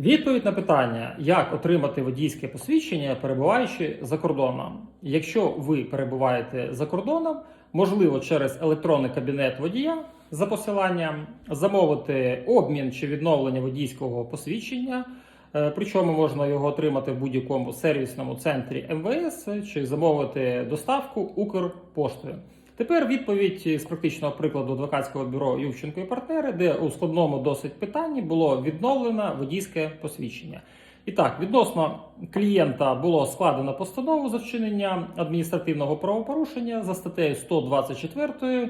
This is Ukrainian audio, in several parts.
Відповідь на питання, як отримати водійське посвідчення, перебуваючи за кордоном. Якщо ви перебуваєте за кордоном, можливо через електронний кабінет водія за посиланням замовити обмін чи відновлення водійського посвідчення. Е, Причому можна його отримати в будь-якому сервісному центрі МВС чи замовити доставку Укрпоштою. Тепер відповідь з практичного прикладу адвокатського бюро Ювченко і партнери, де у складному досить питанні було відновлено водійське посвідчення. І так, відносно клієнта було складено постанову за вчинення адміністративного правопорушення за статтею 124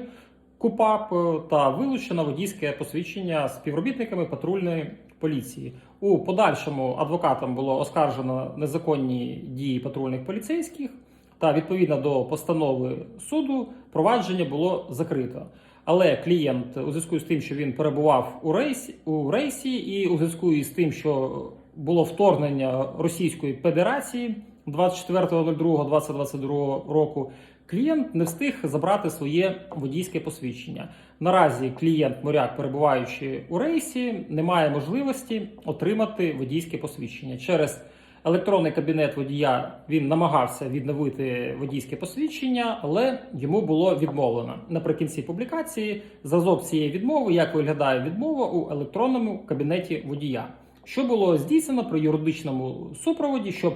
КУПАП та вилучено водійське посвідчення співробітниками патрульної поліції. У подальшому адвокатам було оскаржено незаконні дії патрульних поліцейських, та відповідно до постанови суду провадження було закрито. Але клієнт у зв'язку з тим, що він перебував у рейсі, у рейсі, і у зв'язку із тим, що було вторгнення Російської Федерації 24.02.2022 року, клієнт не встиг забрати своє водійське посвідчення. Наразі клієнт моряк, перебуваючи у рейсі, не має можливості отримати водійське посвідчення через електронний кабінет водія. Він намагався відновити водійське посвідчення, але йому було відмовлено. Наприкінці публікації зразок цієї відмови, як виглядає відмова у електронному кабінеті водія. Що було здійснено при юридичному супроводі, щоб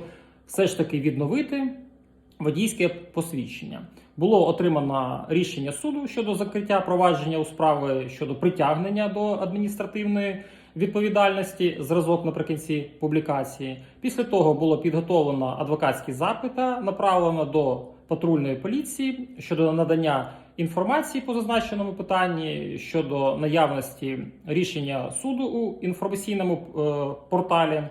все ж таки відновити водійське посвідчення. Було отримано рішення суду щодо закриття провадження у справи щодо притягнення до адміністративної відповідальності, зразок наприкінці публікації. Після того було підготовлено адвокатські запити, направлено до патрульної поліції щодо надання інформації по зазначеному питанні щодо наявності рішення суду у інформаційному е, порталі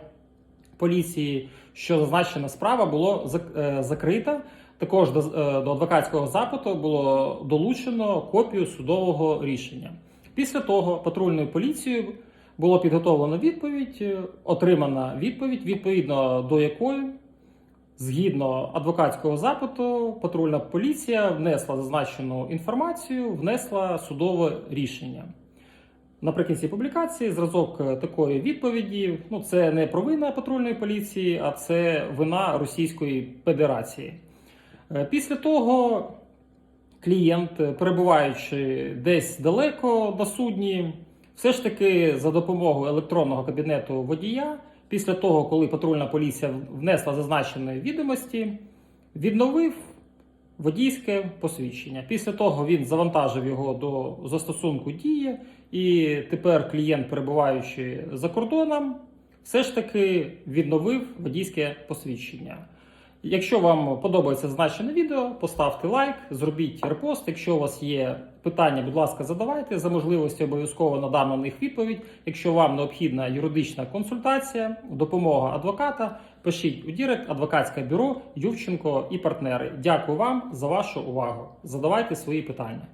поліції, що зазначена справа було е, закрита. Також до, е, до адвокатського запиту було долучено копію судового рішення. Після того патрульною поліцією було підготовлено відповідь, е, отримана відповідь, відповідно до якої, згідно адвокатського запиту, патрульна поліція внесла зазначену інформацію, внесла судове рішення. Наприкінці публікації зразок е, такої відповіді: ну це не провина патрульної поліції, а це вина Російської Федерації. Е, Після того клієнт, е, перебуваючи десь далеко на судні, все ж таки за допомогою електронного кабінету водія, після того, коли патрульна поліція внесла зазначені відомості, відновив водійське посвідчення. Після того він завантажив його до застосунку дії, і тепер клієнт, перебуваючи за кордоном, все ж таки відновив водійське посвідчення. Якщо вам подобається зазначене відео, поставте лайк, зробіть репост. Якщо у вас є питання, будь ласка, задавайте. За можливості обов'язково надам на них відповідь. Якщо вам необхідна юридична консультація, допомога адвоката, пишіть у Дірект адвокатське бюро Ювченко і партнери. Дякую вам за вашу увагу. Задавайте свої питання.